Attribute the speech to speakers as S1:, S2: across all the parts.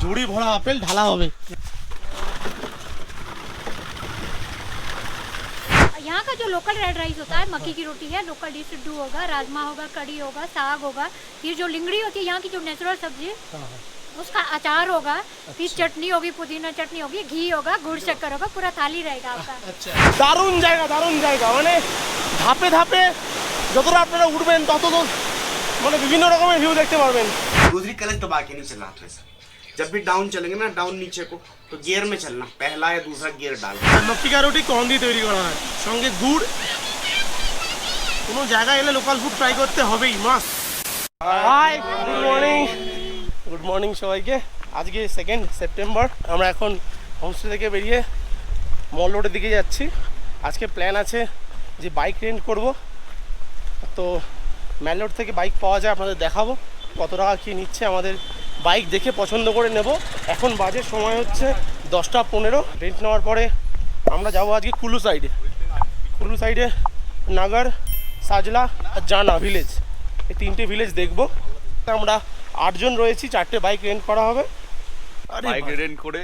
S1: ঝুড়ি ভরা আপেল ঢালা হবে
S2: यहाँ का जो लोकल रेड राइस होता है मक्की की रोटी है लोकल डिश सिड्डू होगा राजमा होगा कड़ी होगा साग होगा ये जो लिंगड़ी होती है यहाँ की जो नेचुरल सब्जी है उसका अचार होगा फिर चटनी होगी पुदीना चटनी होगी घी होगा गुड़ शक्कर होगा पूरा थाली रहेगा आपका
S1: দারুণ জায়গা দারুণ জায়গা মানে ধাপে ধাপে যতটা আপনারা উঠবেন তত তো মানে বিভিন্ন রকমের ভিউ দেখতে পারবেন
S3: दूसरी क्लच दबा के नहीं चलाते सर जब भी डाउन चलेंगे ना डाउन नीचे को तो गियर में चलना पहला या दूसरा गियर डाल
S1: আর লক্ষ্মীকা রুটি কম দিয়ে তৈরি করা হয় সঙ্গে গুড় কোনো জায়গায় এলে লোকাল ফুড ট্রাই করতে হবেই মাস hi good morning good morning সবাইকে আজকে সেকেন্ড সেপ্টেম্বর আমরা এখন হোমস্টে থেকে বেরিয়ে মল রোডের দিকে যাচ্ছি আজকে প্ল্যান আছে যে বাইক রেন্ট করব তো ম্যালোড থেকে বাইক পাওয়া যায় আপনাদের দেখাবো কত টাকা কী নিচ্ছে আমাদের বাইক দেখে পছন্দ করে নেব এখন বাজে সময় হচ্ছে দশটা পনেরো রেন্ট নেওয়ার পরে আমরা যাবো আজকে কুলু সাইডে কুলু সাইডে নাগার সাজলা আর জানা ভিলেজ এই তিনটে ভিলেজ দেখবো আমরা আটজন রয়েছি চারটে বাইক রেন্ট করা হবে আরে
S4: বাইক
S1: বাহ।
S4: রেন্ট করে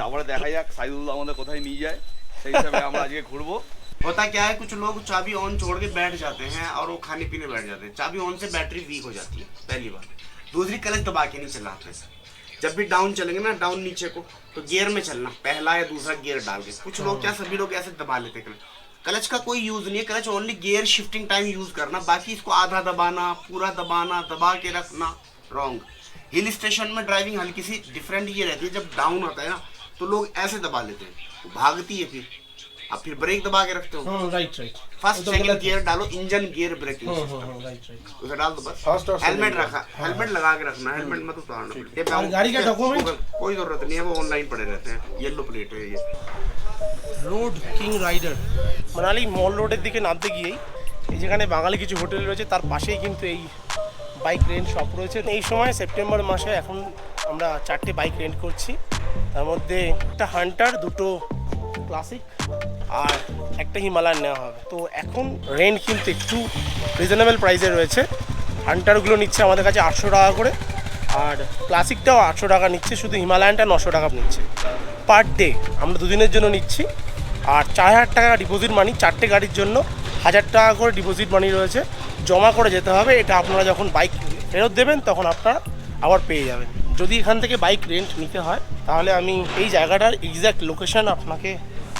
S4: তারপরে দেখা যাক সাইদুল্লাহ আমাদের কোথায় নিয়ে যায় সেই হিসাবে আমরা আজকে ঘুরবো
S3: होता क्या है कुछ लोग चाबी ऑन छोड़ के बैठ जाते हैं और वो खाने पीने बैठ जाते हैं चाबी ऑन से बैटरी वीक हो जाती है पहली बात दूसरी क्लच दबा के नहीं चलाते सर जब भी डाउन चलेंगे ना डाउन नीचे को तो गियर में चलना पहला या दूसरा गियर डाल के। कुछ लोग क्या सभी लोग ऐसे दबा लेते हैं क्लच का कोई यूज़ नहीं है clutch only gear shifting time use करना बाकी इसको आधा दबाना पूरा दबाना दबा के रखना रॉन्ग हिल स्टेशन में ड्राइविंग हल्की सी डिफरेंट ये रहती है जब डाउन होता है ना तो लोग ऐसे दबा लेते हैं। भागती है फिर। आपली ब्रेक दबाके रखते हो
S1: right right
S3: first second gear डालो
S1: engine
S3: gear
S1: braking right right
S3: उसे डाल दो बस फर्स्ट और हेलमेट रखा हेलमेट लगा के रखना हेलमेट मत उतारना
S1: और गाड़ी का डॉक्यूमेंट
S3: कोई जरूरत नहीं है वो ऑनलाइन पड़े रहते हैं येलो प्लेट है ये
S1: road king rider Manali mall রোডের দিকে নামতে গিয়েই এই যেখানে বাঙালি কিছু হোটেল রয়েছে তার পাশেই কিন্তু এই বাইক রেন্ট শপ রয়েছে এই সময় সেপ্টেম্বর মাসে এখন আমরা চারটে বাইক রেন্ট করছি তার মধ্যে একটা হান্টার দুটো ক্লাসিক আর একটা হিমালয়ান নেওয়া হবে। তো এখন রেন্ট কিন্তু একটু রিজনেবল প্রাইসে রয়েছে। হান্টারগুলো নিচ্ছে আমাদের কাছে আটশো টাকা করে। আর ক্লাসিকটাও আটশো টাকা নিচ্ছে, শুধু হিমালয়ানটা নশো টাকা নিচ্ছে। পার ডে আমরা দুদিনের জন্য নিচ্ছি। আর চার হাজার টাকা ডিপোজিট মানি চারটে গাড়ির জন্য হাজার টাকা করে ডিপোজিট মানি রয়েছে। জমা করে যেতে হবে, এটা আপনারা যখন বাইক ফেরত দেবেন, তখন আপনারা আবার পেয়ে যাবেন। যদি এখান থেকে বাইক রেন্ট নিতে হয় তাহলে আমি এই জায়গাটার এক্স্যাক্ট লোকেশন আপনাকে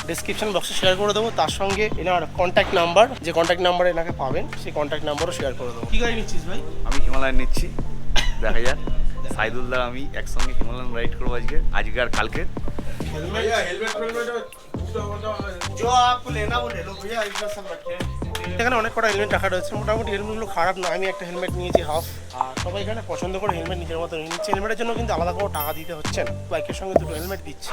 S1: ডিসক্রিপশন বক্সে শেয়ার করে দেবো তার সঙ্গে এনার কন্ট্যাক্ট নাম্বার যে কন্ট্যাক্ট নাম্বারে এনাকে পাবেন সেই কন্ট্যাক্ট নাম্বারও শেয়ার করে দেবো কী গাড়ি নিচ্ছিস ভাই
S4: আমি হিমালয়ান নিচ্ছি দেখা যাক সাইদুল্লাহ আমি একসঙ্গে হিমালয়ান রাইড করবো আজকে আজকে আর কালকে
S3: जो आपको लेना वो ले लो भैया इधर सब रखे हैं
S1: এখানে অনেক কটা হেলমেট রাখা রয়েছে। মোটামুটি হেলমেটগুলো খারাপ না। আমি একটা হেলমেট নিয়েছি হাফ আর সবাই এখানে পছন্দ করে হেলমেট নিজের মতো নিয়ে নিচ্ছে হেলমেটের জন্য কিন্তু আলাদা কোনো টাকা দিতে হচ্ছে না। বাইকের সঙ্গে দুটো হেলমেট দিচ্ছে।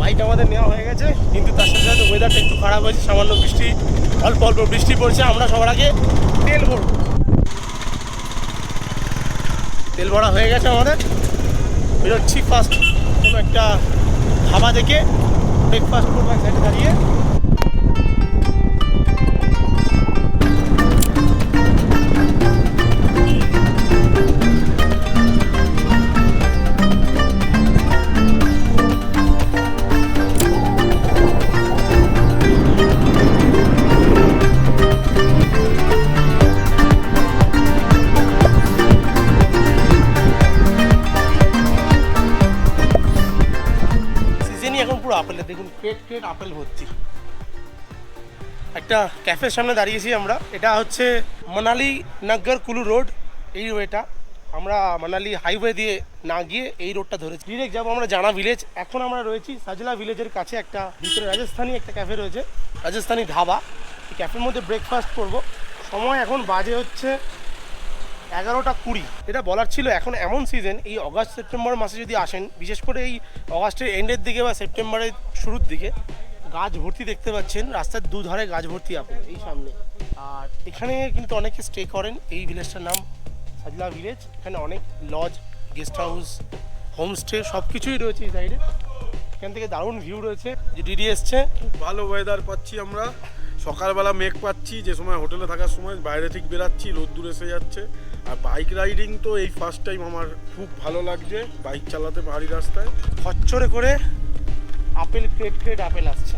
S1: বাইক আমাদের নেওয়া হয়ে গেছে। কিন্তু তার সাথে সাথে ওয়েদারটা একটু খারাপ হয়েছে। সামান্য বৃষ্টি অল্প অল্প বৃষ্টি পড়ছে। আমরা সবার আগে তেল ভরব তেল ভরা হয়ে গেছে আমাদের। বেরোচ্ছি ফার্স্ট কোনো একটা ধাবা দেখে ব্রেকফাস্ট করব এক সাইডে দাঁড়িয়ে। আপেলের দেখুন ক্রেট ক্রেট আপেল ভর্তি। একটা ক্যাফের সামনে দাঁড়িয়েছি আমরা। এটা হচ্ছে মানালি নগর কুলু রোড। এই ওয়েটা আমরা মানালি হাইওয়ে দিয়ে না গিয়ে এই রোডটা ধরেছি। ডিরেক্ট যাব আমরা জানা ভিলেজ এখন আমরা রয়েছি সাজলা ভিলেজের কাছে একটা, ভিতরে রাজস্থানি একটা ক্যাফে রয়েছে, রাজস্থানি ধাবা। এই ক্যাফের মধ্যে ব্রেকফাস্ট করব। সময় এখন বাজে হচ্ছে এগারোটা কুড়ি। এটা বলার ছিল, এখন এমন সিজন এই অগাস্ট সেপ্টেম্বর মাসে যদি আসেন, বিশেষ করে এই অগাস্টের এন্ডের দিকে বা সেপ্টেম্বরের শুরুর দিকে, গাছ ভর্তি দেখতে পাচ্ছেন, রাস্তার দুধারে গাছ ভর্তি আপেল এই সামনে। আর এখানে কিন্তু অনেকে স্টে করেন, এই ভিলেজটার নাম সাজলা ভিলেজ এখানে অনেক লজ গেস্ট হাউস হোমস্টে সব কিছুই রয়েছে এই সাইডে এখান থেকে দারুণ ভিউ রয়েছে, যে ডিডি এসছে।
S5: ভালো ওয়েদার পাচ্ছি আমরা। সকালবেলা মেঘ পাচ্ছি, যে সময় হোটেলে থাকার সময়, বাইরে ঠিক বেরাচ্ছি, রোদ্দুর এসে যাচ্ছে। আর বাইক রাইডিং তো এই ফার্স্ট টাইম আমার খুব ভালো লাগছে বাইক চালাতে পাহাড়ি রাস্তায়
S1: খচ্চরে করে আপেল ক্রেট ক্রেট আপেল আসছে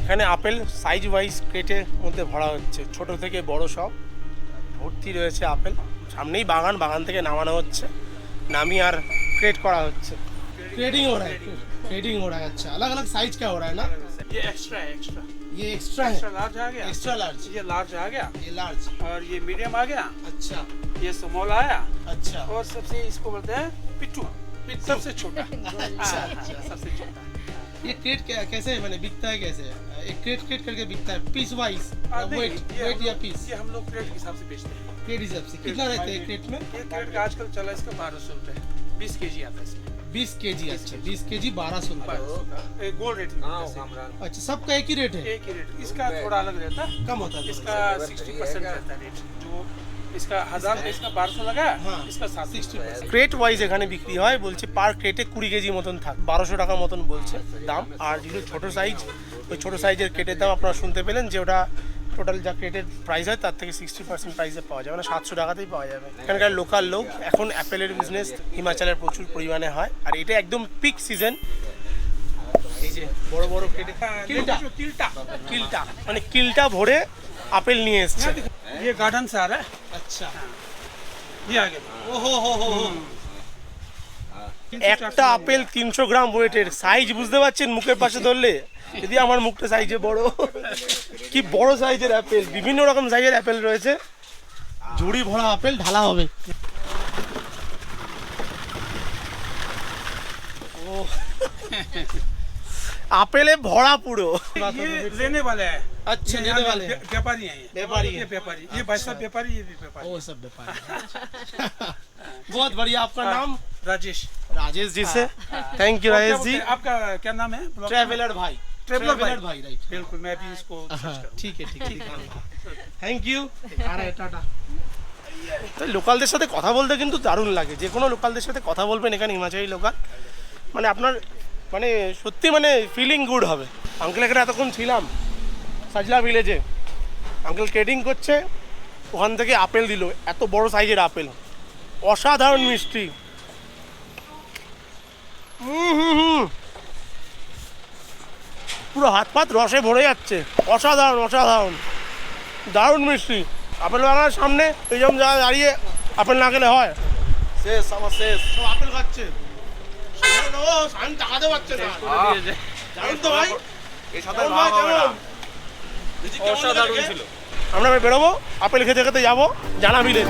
S1: এখানে আপেল সাইজ ওয়াইজ ক্রেটের মধ্যে ভরা হচ্ছে ছোট থেকে বড় সব ভর্তি রয়েছে আপেল সামনেই বাগান বাগান থেকে নামানো হচ্ছে নামিয়ে আর ক্রেট করা হচ্ছে क्रेडिंग हो रहा है क्रेडिंग हो रहा है अच्छा अलग अलग साइज का हो रहा है ना
S6: ये एक्स्ट्रा है एक्स्ट्रा
S1: ये एक्स्ट्रा है।
S6: एक्स्ट्रा लार्ज आ गया?
S1: एक्स्ट्रा लार्ज
S6: ये लार्ज आ गया?
S1: ये लार्ज
S6: और ये मीडियम आ गया?
S1: अच्छा।
S6: ये स्मॉल आया?
S1: अच्छा।
S6: और सबसे इसको बोलते हैं पिट्टू। पिट्टू। सबसे छोटा।
S1: अच्छा
S6: हाँ,
S1: अच्छा।
S6: सबसे छोटा।
S1: ये क्रेट क्या कैसे मैंने बिकता है कैसे? एक क्रेट क्रेट करके बिकता है पीस वाइज
S6: हाँ,
S1: वेट
S6: ये
S1: वेट या पीस
S6: ये हम लोग क्रेट के हिसाब से बेचते हैं।
S1: क्रेट हिसाब से। कितना रहता है क्रेट में?
S6: ये क्रेट का आजकल चला है इसका बारह सौ रुपये बीस के जी आता है इसमें।
S1: बीस के जी अच्छा बीस के जी बारह सौ रुपये
S6: ये गोल्ड रेट में मिलता है
S1: अच्छा सबका एक ही रेट है
S6: एक ही रेट इसका थोड़ा अलग रहता है
S1: कम होता है
S6: इसका सिक्सटी परसेंट रहता है रेट जो इसका हजार में इसका बारह सौ लगा
S1: हाँ।
S6: इसका सात सिक्सटी
S1: ক্রেট ওয়াইজ এখানে বিক্রি হয় বলছে পার ক্রেটে কুড়ি কেজি মতন থাক বারোশো টাকা মতন বলছে দাম আর যেগুলো ছোটো সাইজ ওই ছোটো সাইজের ক্রেটের দাম আপনারা শুনতে পেলেন যে ওটা টোটাল যা ক্রেটের প্রাইস হয় তার থেকে সিক্সটি পার্সেন্ট প্রাইসে পাওয়া যাবে মানে সাতশো টাকাতেই পাওয়া যাবে এখানকার লোকাল লোক এখন অ্যাপেলের বিজনেস হিমাচলের প্রচুর পরিমাণে হয় আর এটা একদম পিক সিজন এই যে বড় বড় ক্রেটে কিলটা
S6: तिलटा
S1: কিলটা মানে কিলটা ভরে আপেল নিয়ে এসছে
S6: ये गार्डन से आ रहा है
S1: আচ্ছা
S6: ये आगे
S1: ও হো হো হো হো। একটা আপেল তিনশো গ্রাম ওয়েটের। সাইজ বুঝতে পারছেন মুখের পাশে ধরলে? যদি আমার মুখটা সাইজে বড়। কি বড় সাইজের আপেল? বিভিন্ন রকম সাইজের আপেল রয়েছে। ঝুড়ি ভরা আপেল ঢালা হবে। ও। আপেলে ভরা পুরো
S6: ये लेने वाले हैं
S1: अच्छा
S6: ये
S1: लेने
S6: यहाँ
S1: वाले हैं
S6: व्या- व्यापारी हैं ये
S1: व्यापारी हैं।
S6: ये व्यापारी ये भाई साहब व्यापारी ये भी व्यापारी
S1: वो सब व्यापारी बहुत बढ़िया आपका नाम
S6: राजेश
S1: राजेश जी से थैंक यू
S6: और क्या
S1: राजेश
S6: बोलते
S1: जी
S6: हैं? आपका क्या नाम है ब्लॉग-
S1: ट्रैवलर भाई
S6: ट्रैवलर भाई।
S1: भाई राइट
S6: बिल्कुल मैं भी इसको
S1: हाँ ठीक है ঠিক আছে থ্যাংক ইউ টাটা তো লোকালদের সাথে কথা বলতে কিন্তু দারুণ লাগে যে কোনো লোকালদের সাথে কথা বলবেন এখানে হিমাচলি লোকাল মানে আপনার মানে সত্যি মানে ফিলিং গুড হবে। আঙ্কেল এখানে এতক্ষণ ছিলাম সাজলা ভিলেজে আঙ্কেল ট্রেডিং করছে ওখান থেকে আপেল দিল এত বড় সাইজের আপেল। অসাধারণ মিষ্টি। হুম হুম হুম। পুরো হাত পাত রসে ভরে যাচ্ছে। অসাধারণ অসাধারণ। দারুণ মিষ্টি। আপেল বাগানের সামনে এই যেমন জায়গায় দাঁড়িয়ে আপেল না গেলে হয়। শেষ আমার শেষ। সব আপেল খাচ্ছে। আমি পারছে না। তো ভাই?
S4: অসাধারণ ছিল।
S1: আমরা এবার বেরোবো আপেল খেতে খেতে যাব জানা ভিলেজ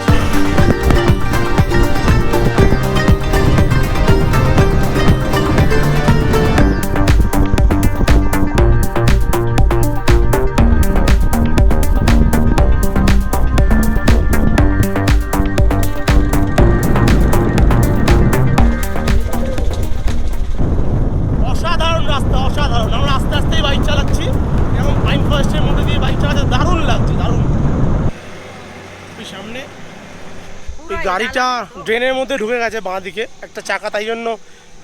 S1: গাড়িটা ড্রেনের মধ্যে ঢুকে গেছে বাঁ দিকে একটা চাকা তাই জন্য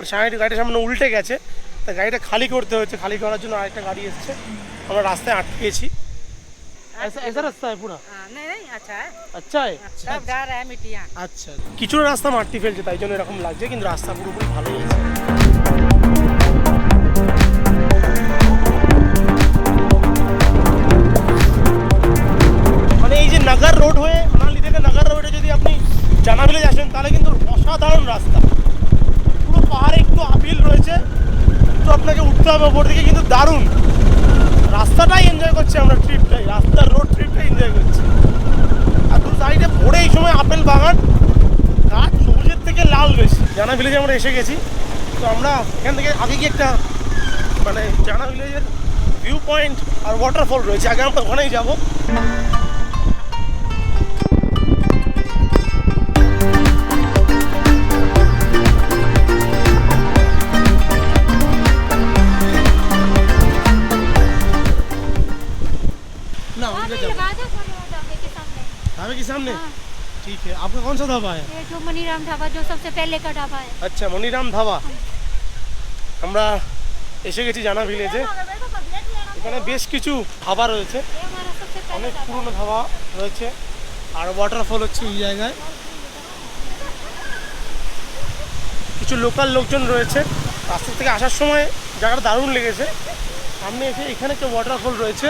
S1: সামনে গাড়িটা সামনে উল্টে গেছে তা গাড়িটা খালি করতে হচ্ছে খালি করার জন্য আরেকটা গাড়ি এসছে আমরা রাস্তায় আটকেছি ऐसा ऐसा रास्ता है पूरा
S7: हाँ, नहीं नहीं अच्छा है
S1: আচ্ছা
S7: सब डा रहा है मिट्टियाँ
S1: আচ্ছা কিছুটা রাস্তা মাটি ফেলছে তাই জন্য এরকম লাগছে কিন্তু রাস্তা পুরোপুরি ভালোই আছে মানে এই যে নাগার রাস্তা। পুরো পাহাড়ে একটু আপিল রয়েছে একটু আপনাকে উঠতে হবে ওপর দিকে, কিন্তু দারুণ। রাস্তাটাই এনজয় করছি আমরা ট্রিপটাই রাস্তার রোড ট্রিপটাই এনজয় করছি। আর দু সাইডে পড়ে এই সময় আপেল বাগান, গাছ সবুজের থেকে লাল বেশি। জানা ভিলেজে আমরা এসে গেছি, তো আমরা এখান থেকে আগে গিয়ে একটা মানে জানা ভিলেজের ভিউ পয়েন্ট আর ওয়াটারফল রয়েছে, আগে আমরা ওখানেই যাব। ना
S2: वहाँ
S1: उधर
S2: पे
S1: जाओ
S2: लगा दो थोड़े और ढाबे के सामने
S1: ढाबे के सामने
S2: हाँ।
S1: ठीक है आपका कौन सा ढाबा है
S2: ये जो मनीराम ढाबा जो सबसे पहले का ढाबा है
S1: আচ্ছা মনিরাম ধাবা আমরা এসে গেছি জানা ভিলেজে এখানে বেশ কিছু ধাবা রয়েছে
S2: ये हमारा सबसे
S1: অনেক
S2: पहला
S1: পুরনো ধাবা রয়েছে আর ওয়াটারফল হচ্ছে এই জায়গায় কিছু লোকাল লোকজন রয়েছে রাস্তা থেকে আসার সময় জায়গাটা দারুণ লেগেছে সামনে এসে এখানে একটা ওয়াটারফল রয়েছে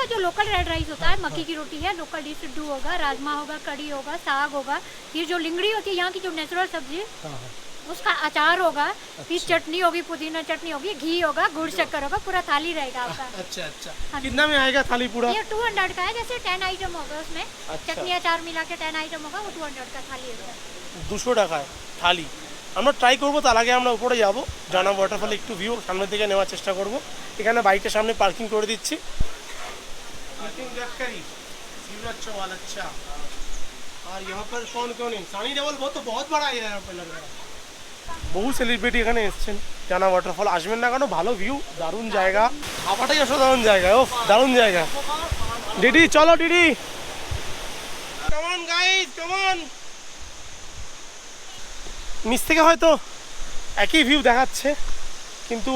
S2: का जो लोकल रेड राइस होता है मक्की की रोटी है लोकल डिश डू होगा राजमा होगा कड़ी होगा साग होगा ये जो लिंगड़ी होती है यहाँ की जो नेचुरल सब्जी उसका अचार होगा फिर चटनी होगी पुदीना चटनी होगी घी होगा गुड़ शक्कर होगा पूरा थाली रहेगा आपका
S1: अच्छा अच्छा कितना में आएगा थाली पूरा
S2: ये टू हंड्रेड का है जैसे टेन आइटम होगा उसमें चटनी अचार मिला के टेन आइटम होगा वो टू हंड्रेड का थाली होगा
S1: দুশো টাকায় থালি আমরা ট্রাই করবো তার আগে আমরা উপরে যাব জানা ওয়াটারফলে একটু ভিউ সামনের দিকে নেওয়ার চেষ্টা করব এখানে বাইকটা সামনে পার্কিং করে দিচ্ছি अच्छा और यहाँ पर कौन कौन है सानी लेवल बहुत तो बहुत बड़ा है यहाँ पर लग रहा है বহু সেলিব্রিটি এখানে এসেছেন জানা ওয়াটারফল আসবেন না কেন ভালো ভিউ দারুণ জায়গা খাবারটাই অসাধারণ জায়গা ও দারুণ জায়গা ডিডি চলো ডিডি কেমন গাইজ কেমন নিচ থেকে হয়তো একই ভিউ দেখাচ্ছে কিন্তু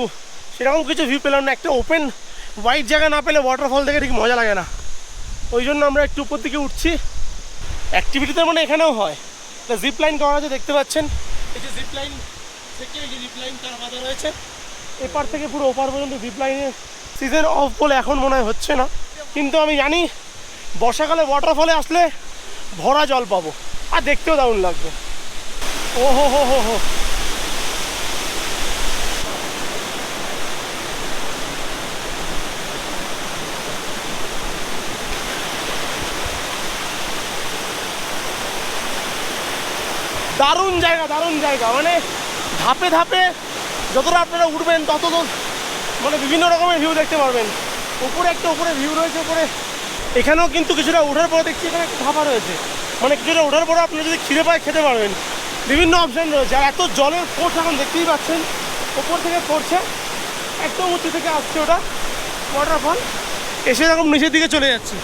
S1: সেরকম কিছু ভিউ পেলাম না একটা ওপেন হোয়াইট জায়গা না পেলে ওয়াটারফল দেখে ঠিক মজা লাগে না। ওই জন্য আমরা একটু উপর দিকে উঠছি। অ্যাক্টিভিটিতে মানে এখানেও হয়। জিপ লাইন করা আছে, দেখতে পাচ্ছেন? এই যে জিপ লাইন থেকে, এই যে জিপ লাইন তার বাঁধা রয়েছে। এপার থেকে পুরো ওপার পর্যন্ত জিপ লাইনের সিজন অফ বলে এখন মনে হয় হচ্ছে না। কিন্তু আমি জানি, বর্ষাকালে ওয়াটারফলে আসলে ভরা জল পাবো। আর দেখতেও দারুণ লাগবে। ও হো হো হো হো দারুণ জায়গা দারুণ জায়গা। মানে ধাপে ধাপে যতটা আপনারা উঠবেন তত মানে বিভিন্ন রকমের ভিউ দেখতে পারবেন। উপরে একটা উপরে ভিউ রয়েছে, উপরে এখানেও কিন্তু কিছুটা ওঠার পরে দেখছি এখানে একটা ধাপা রয়েছে। মানে কিছুটা ওঠার পরে আপনারা যদি খিদে পায় খেতে পারবেন। বিভিন্ন অপশান রয়েছে। আর এত জলের ফোর্স এখন দেখতেই পাচ্ছেন ওপর থেকে পড়ছে, একদম উঁচু থেকে আসছে ওটা ওয়াটারফল এসে এরকম নিচের দিকে চলে যাচ্ছে।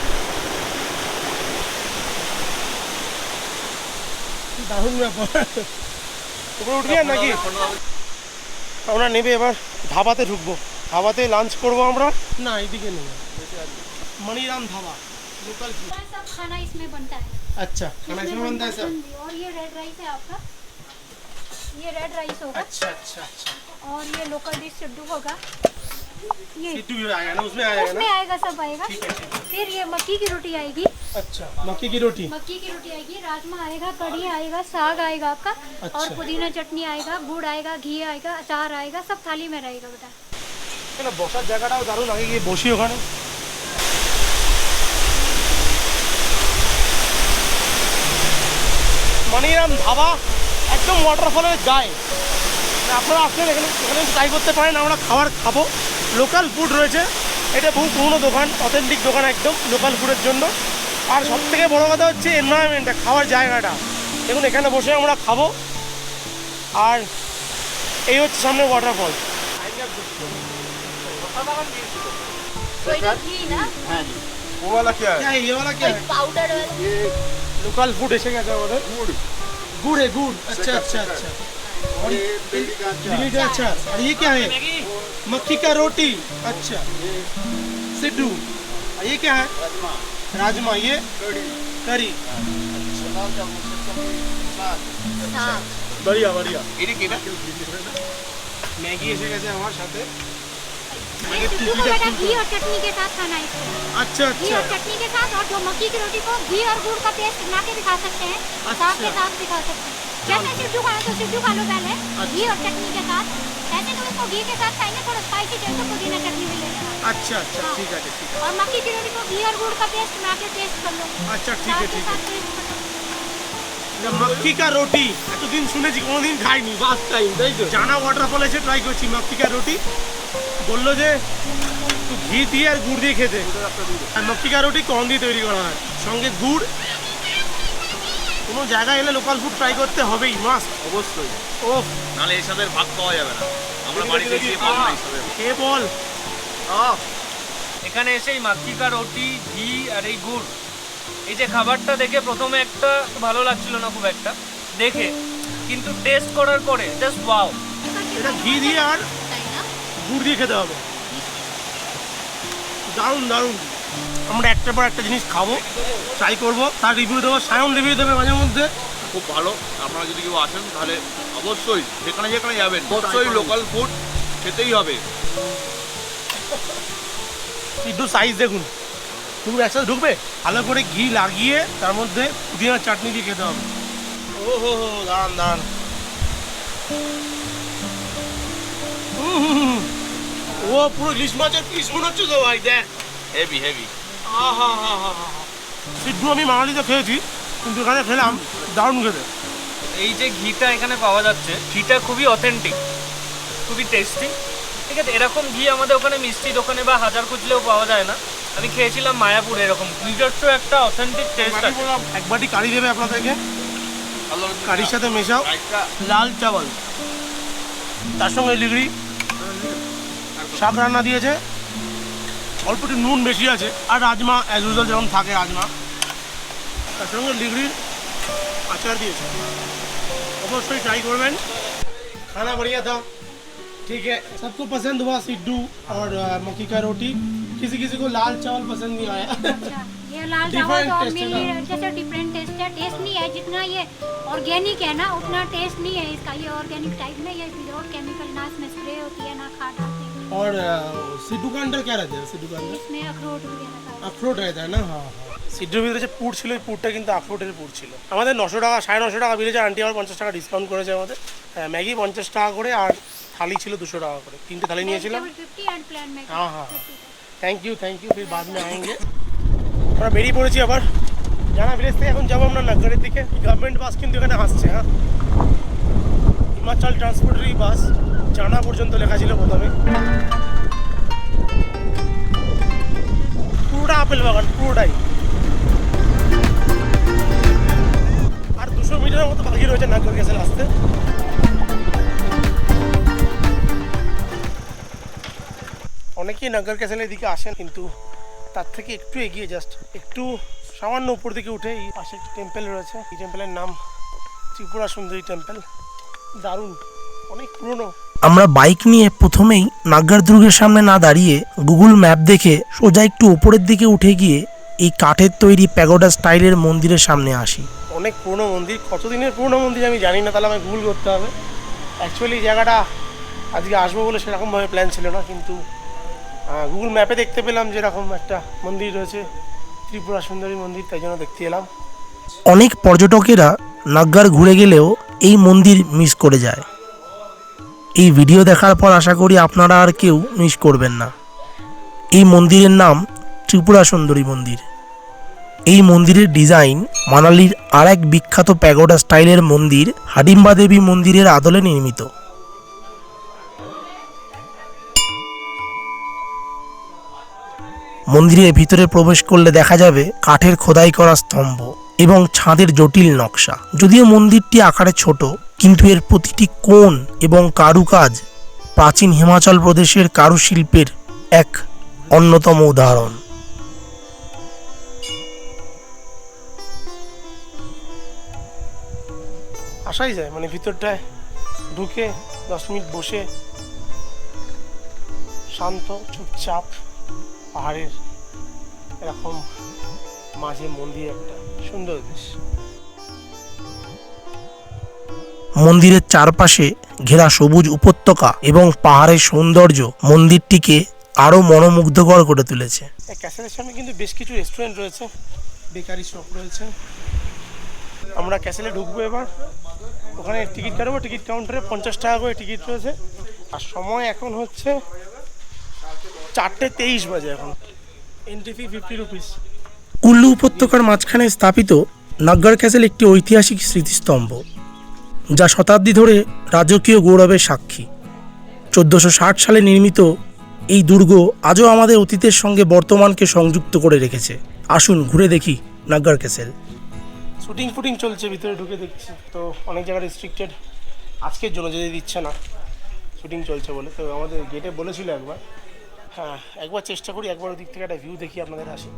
S1: দারুণ ব্যাপার উপরে উঠবি আর নাকি আমরা নেবে এবার ধাবাতে ঢুকবো ধাবাতে লাঞ্চ করব আমরা না এইদিকে নেব মনিরাম ধাবা লোকাল ফুড
S2: सब खाना इसमें बनता है
S1: अच्छा खाना इसमें बनता है सब
S2: हाँ जी, और ये रेड राइस है आपका ये रेड राइस होगा
S1: अच्छा अच्छा अच्छा
S2: और ये लोकल डिश सिड्डू होगा ये
S1: सिद्धू भी आएगा ना उसमें आएगा
S2: उसमें
S1: ना
S2: आएगा सब आएगा
S1: ठीक है ठीक है
S2: फिर ये मक्की की रोटी आएगी
S1: अच्छा मक्की की रोटी
S2: मक्की की रोटी आएगी राजमा आएगा कढ़ी आएगा साग आएगा आपका और
S1: अच्छा।
S2: पुदीना चटनी आएगा गुड़ आएगा घी आएगा अचार आएगा सब थाली में रहेगा बेटा
S1: কেন বসার জায়গাটাও দারুণ আগে গিয়ে বসি ওখানে মানিরাম ধাবা একদম ওয়াটারফলের গায়ে মানে আপনারা আসলেন এখানে এখানে ট্রাই করতে পারেন আমরা খাবার খাবো লোকাল ফুড রয়েছে এটা বহু পুরনো দোকান অথেন্টিক দোকান একদম লোকাল ফুডের জন্য আর সব থেকে বড়ো কথা হচ্ছে এনভায়রনমেন্টটা খাওয়ার জায়গাটা দেখুন এখানে বসে আমরা খাব আর এই হচ্ছে সামনে ওয়াটারফল লোকাল ফুড এসে গেছে আমাদের গুড়ে গুড় আচ্ছা আচ্ছা আচ্ছা और बिल्ली का और ये क्या है? मक्खी का रोटी। अच्छा। सिड्डू। ये क्या है? राजमा। ये? करी। बढ़िया बढ़िया। मैगी
S2: ऐसे कैसे हमारे साथ? घी और चटनी के साथ खाना है अच्छा
S1: अच्छा
S2: घी और अच्छा। चटनी के साथ और जो मक्की की रोटी को घी और गुड़ का पेस्ट बना के भी खा सकते हैं। अच्छा। साथ के साथ भी खा सकते हैं। जैसे सिड्डू खाना तो सिड्डू खा लो पहले घी और चटनी के साथ ऐसे तो इसको घी के साथ खाएंगे थोड़ा स्पाइसी चाहिए तो पुदीना चटनी भी ले लेना
S1: আচ্ছা আচ্ছা ঠিক আছে ঠিক আছে
S2: और मक्की की रोटी को घी और गुड़ का पेस्ट बना के टेस्ट कर लो
S1: আচ্ছা ঠিক
S2: साग
S1: আছে
S2: के
S1: ঠিক আছে
S2: साथ taste कर लो।
S1: মক্কি কা রুটি এতদিন শুনেছি কোনোদিন খাইনি ফার্স্ট টাইম তাই তো জানা ওয়াটারফল এসে ট্রাই করছি মক্কি কা রুটি বললো যে একটু ঘি দিয়ে আর গুড় দিয়ে খেতে আর মক্কি কা রুটি কম দিয়ে তৈরি করা হয় সঙ্গে গুড় কোনো জায়গায় এলে লোকাল ফুড ট্রাই করতে হবেই মাস্ট
S4: অবশ্যই।
S1: ও
S4: নাহলে এই সাথে ভাগ পাওয়া যাবে না। আমরা বাড়িতে গিয়ে পাবো না
S1: কে বল।
S6: এখানে এসেই মাক্কি কা রুটি ঘি আর এই গুড়। এই যে খাবারটা দেখে প্রথমে একটা ভালো লাগছিল না খুব একটা। দেখে।
S8: কিন্তু টেস্ট করার পরে জাস্ট ওয়াও
S1: এটা ঘি দিয়ে আর গুড় দিয়ে খেতে হবে। দারুণ দারুণ। আমরা একটার পর একটা জিনিস খাব ট্রাই করব তার রিভিউ দেবো সায়ন রিভিউ দেবে মাঝে মধ্যে।
S4: খুব ভালো। আপনারা যদি কেউ আসেন তাহলে অবশ্যই যেখানে যেখানে যাবেন অবশ্যই লোকাল ফুড খেতেই হবে।
S1: সিদ্ধ সাইজ দেখুন। তুমি একসাথে ঢুকবে? ভালো করে ঘি লাগিয়ে তার মধ্যে পুদিনার চাটনি দিয়ে খেতে হবে। ও হো হো দাঁড়ান। ও পুরো ইলিশ মাছের পিস মনে হচ্ছে তো ভাই দেখ।
S4: হেভি হেভি
S1: সিদ্ধু আমি বাঙালিতে খেয়েছি কিন্তু এখানে খেলাম দারুণ খেতে
S8: এই যে ঘিটা এখানে পাওয়া যাচ্ছে ঘিটা খুবই অথেন্টিক খুবই টেস্টি ঠিক আছে এরকম ঘি আমাদের ওখানে মিষ্টি দোকানে বা হাজার খুঁজলেও পাওয়া যায় না। আমি খেয়েছিলাম মায়াপুরে এরকম নিজস্ব একটা অথেন্টিক টেস্ট আছে।
S1: এক বাটি কারি দেবে আপনাদেরকে। কারির সাথে মেশাও। লাল চাवल তার সঙ্গে লিগড়ি। শাক রান্না দিয়েছে। অল্প একটু নুন বেশি আছে আর রাজমা অ্যাজ ইউজুয়াল যেরকম থাকে রাজমা তার সঙ্গে লিগড়ির আচার দিয়েছে অবশ্যই ট্রাই করবেন খানা बढ़िया था ठीक है सबको पसंद हुआ सिड्डू और अ, मक्की का रोटी किसी किसी को लाल चावल पसंद नहीं आया
S2: अच्छा ये लाल
S1: Different
S2: चावल तो
S1: taste है
S2: मेनली
S1: ना?
S2: जैसे डिफरेंट टेस्ट है टेस्ट नहीं है जितना ये ऑर्गेनिक है ना उतना टेस्ट नहीं है इसका ये ऑर्गेनिक टाइप में ये विदाउट केमिकल ना इसमें स्प्रे होती है ना खाद डालते हैं
S1: और अ, सिड्डू का अंदर क्या रहता है सिड्डू का अंदर
S2: इसमें अखरोट वगैरह का
S1: আখরোট रहता है ना হ্যাঁ সিদ্ধর ভিতরে যে পুর ছিল ওই পুরটা কিন্তু আখরোটের পুর ছিল আমাদের নশো টাকা সাড়ে নশো টাকা বিলেছে আন্টি আবার পঞ্চাশ টাকা ডিসকাউন্ট করেছে আমাদের হ্যাঁ, ম্যাগি পঞ্চাশ টাকা করে আর থালি ছিল দুশো টাকা করে তিনটে থালি নিয়েছিলাম
S2: फिफ्टी एंड प्लान में
S1: हाँ हाँ থ্যাংক ইউ থ্যাংক ইউ ফির বাদ মে আয়েঙ্গে আমরা বেরিয়ে পড়েছি আবার জানা ভিলেজ থেকে এখন যাবো আমরা নাগরের দিকে গভর্নমেন্ট বাস কিন্তু এখানে আসছে হ্যাঁ হিমাচল ট্রান্সপোর্টেরই বাস জানা পর্যন্ত লেখা ছিল প্রথমে। পুরোটা আপেল বাগান, পুরোটাই। আর দুশো মিটারের মতো বাকি রয়েছে নাগর গ্যাসের আসতে অনেকেই নগর ক্যাসেলের দিকে আসেন, কিন্তু তার থেকে একটু এগিয়ে জাস্ট একটু সামান্য উপর দিকে উঠে এই পাশে একটি টেম্পেল রয়েছে। এই টেম্পেলের নাম ত্রিপুরা সুন্দরী টেম্পেল দারুণ, অনেক পুরনো।
S9: আমরা বাইক নিয়ে প্রথমেই নাগ্গার দুর্গের সামনে না দাঁড়িয়ে গুগল ম্যাপ দেখে সোজা একটু ওপরের দিকে উঠে গিয়ে এই কাঠের তৈরি প্যাগোডা স্টাইলের মন্দিরের সামনে আসি।
S1: অনেক পুরনো মন্দির কতদিনের পুরনো মন্দির আমি জানি না তাহলে আমায় গুগল করতে হবে। অ্যাকচুয়ালি জায়গাটা আজকে আসব বলে সেরকমভাবে প্ল্যান ছিল না কিন্তু গুগল ম্যাপে দেখতে পেলাম যে এরকম একটা মন্দির রয়েছে ত্রিপুরা সুন্দরী মন্দির তাই জন্য দেখতে এলাম।
S9: অনেক পর্যটকেরা নাগ্গার ঘুরে গেলেও এই মন্দির মিস করে যায়। এই ভিডিও দেখার পর আশা করি আপনারা আর কেউ মিস করবেন না। এই মন্দিরের নাম ত্রিপুরা সুন্দরী মন্দির। এই মন্দিরের ডিজাইন মানালির আর এক বিখ্যাত প্যাগোডা স্টাইলের মন্দির হাডিম্বা দেবী মন্দিরের আদলে নির্মিত। মন্দিরের ভিতরে প্রবেশ করলে দেখা যাবে কাঠের খোদাই করা স্তম্ভ। এবং ছাদের জটিল নকশা। যদিও মন্দিরটি আকারে ছোট, কিন্তু এর প্রতিটি কোণ এবং কারুকাজ প্রাচীন হিমাচল প্রদেশের কারুশিল্পের এক অন্যতম উদাহরণ।
S1: আসাই যায় মানে ভিতরটায় ঢুকে দশ মিনিট বসে শান্ত, চুপচাপ পাহাড়ের এরকম মাঝে মন্দির একটা। সুন্দর
S9: মন্দিরের চারপাশে ঘেরা সবুজ উপত্যকা এবং পাহাড়ের সৌন্দর্য মন্দিরটিকে আরও মনোমুগ্ধকর করে তুলেছে।
S1: ক্যাসেলের সামনে কিন্তু বেশ কিছু রেস্টুরেন্ট রয়েছে বেকারি শপ রয়েছে। আমরা ক্যাসেলে ঢুকবো এবার। ওখানে টিকিট কাটবো টিকিট কাউন্টারে পঞ্চাশ টাকা করে টিকিট রয়েছে। আর সময় এখন হচ্ছে চারটে তেইশ বাজে এখন। Entry fee fifty rupees
S9: Kullu উপত্যকার মাঝখানে স্থাপিত নাগ্গার ক্যাসেল একটি ঐতিহাসিক স্মৃতিস্তম্ভ, যা শতাব্দী ধরে রাজকীয় গৌরবের সাক্ষী। চোদ্দোশো সালে নির্মিত এই দুর্গ আজও আমাদের অতীতের সঙ্গে বর্তমানকে সংযুক্ত করে রেখেছে। আসুন ঘুরে দেখি নাগ্গার ক্যাসেল।
S1: শুটিং ফুটিং চলছে, ভিতরে ঢুকে দেখছি। তো অনেক জায়গায় রেস্ট্রিক্টেড আজকের জন্য যদি দিচ্ছে না, শুটিং চলছে বলে। তো আমাদের গেটে বলেছিল একবার। হ্যাঁ একবার চেষ্টা করি, একবার ওদিক থেকে একটা ভিউ দেখি, আপনাদের আসি।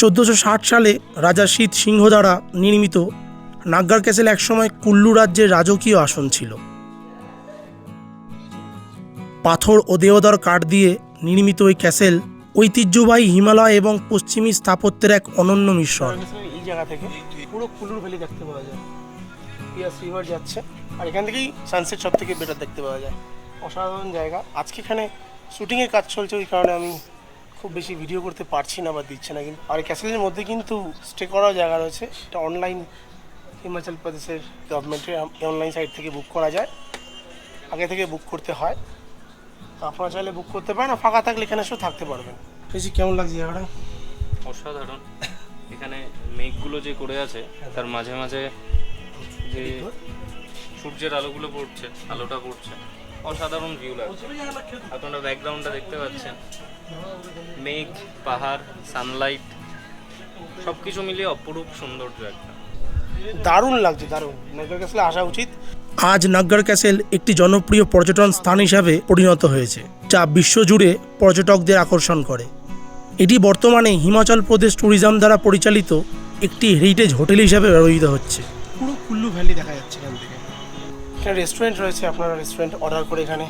S9: চোদ্দোশো ষাট সালে রাজা শীত সিংহ দ্বারা নির্মিত নাগগার ক্যাসেল একসময় কুল্লু রাজ্যের রাজকীয় আসন ছিল। পাথর ও দেওদার কাঠ দিয়ে নির্মিত ওই ক্যাসেল ঐতিহ্যবাহী হিমালয় এবং পশ্চিমী স্থাপত্যের এক অনন্য মিশ্রণ।
S1: দেখতে পাওয়া যায়। আর এখান থেকেই সানসেট সব থেকে বেটার দেখতে পাওয়া যায়। অসাধারণ জায়গা। আজকে এখানে শুটিংয়ের কাজ চলছে, ওই কারণে আমি খুব বেশি ভিডিও করতে পারছি না বা দিচ্ছে না কিন্তু। আর ক্যাসেলের মধ্যে কিন্তু স্টে করার জায়গা রয়েছে। এটা অনলাইন হিমাচল প্রদেশের গভর্নমেন্টের অনলাইন সাইট থেকে বুক করা যায়। আগে থেকে বুক করতে হয়। আপনারা চাইলে বুক করতে পারেন আর ফাঁকা থাকলে এখানে এসেও থাকতে পারবেন। বেশি কেমন লাগছে জায়গাটা?
S8: অসাধারণ। এখানে মেঘগুলো যে করে আছে, তার মাঝে মাঝে যে সূর্যের আলোগুলো পড়ছে, আলোটা পড়ছে। অসাধারণ ভিউ লাগছে। আপনারা ব্যাকগ্রাউন্ডটা দেখতে পাচ্ছেন। মেঘ পাহাড় সানলাইট সব কিছু মিলিয়ে অপরূপ সৌন্দর্য একটা।
S1: দারুণ লাগছে দারুণ। নাগর ক্যাসেলে আসা উচিত।
S9: আজ নাগগার ক্যাসেল একটি জনপ্রিয় পর্যটন স্থান হিসাবে পরিণত হয়েছে যা বিশ্বজুড়ে পর্যটকদের আকর্ষণ করে। এটি বর্তমানে হিমাচল প্রদেশ ট্যুরিজম দ্বারা পরিচালিত একটি হেরিটেজ হোটেল হিসাবে ব্যবহৃত হচ্ছে।
S1: পুরো কুল্লু ভ্যালি দেখা যাচ্ছে এখান থেকে। এখানে রেস্টুরেন্ট রয়েছে আপনারা রেস্টুরেন্ট অর্ডার করে এখানে।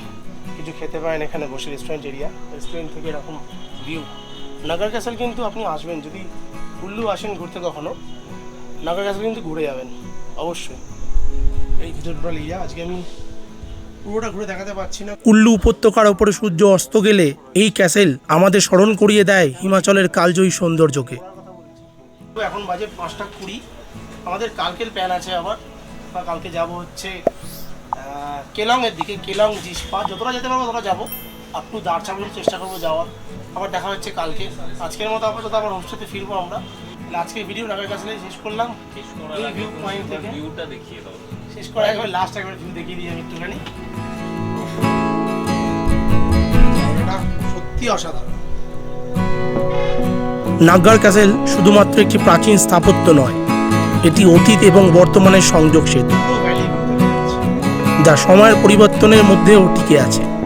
S1: কিছু খেতে পারেন এখানে বসে রেস্টুরেন্ট এরিয়া রেস্টুরেন্ট থেকে এরকম ভিউ নাগার ক্যাসেল কিন্তু আপনি আসবেন যদি কুল্লু আসেন ঘুরতে কখনো নাগার ক্যাসেল কিন্তু ঘুরে যাবেন অবশ্যই। এই ভিতরটা এরিয়া আজকে আমি পুরোটা ঘুরে দেখাতে পারছি না।
S9: কুল্লু উপত্যকার ওপরে সূর্য অস্ত গেলে এই ক্যাসেল আমাদের স্মরণ করিয়ে দেয় হিমাচলের কালজয়ী সৌন্দর্যকে।
S1: তো এখন বাজে পাঁচটা কুড়ি। আমাদের কালকের প্ল্যান আছে আবার বা কালকে যাব হচ্ছে কেলংয়ের দিকে কেলং জিসপা যতটা যেতে পারব ততটা যাব। আপ টু দার্চাপুরের চেষ্টা করব যাওয়ার। আবার দেখা হচ্ছে কালকে। আজকের মতো আপাতত আবার হোমস্টেতে ফিরবো আমরা। আজকে ভিডিও নাগের কাছে শেষ করলাম।
S8: শেষ করার
S1: এই ভিউ পয়েন্ট থেকে।
S8: ভিউটা দেখিয়ে দাও।
S1: শেষ করে একবার লাস্ট একবার ভিউ দেখিয়ে দিই আমি একটুখানি। সত্যি অসাধারণ।
S9: নাগগার ক্যাসেল শুধুমাত্র একটি প্রাচীন স্থাপত্য নয় এটি অতীত এবং বর্তমানের সংযোগ সেতু। যা সময়ের পরিবর্তনের মধ্যেও টিকে আছে।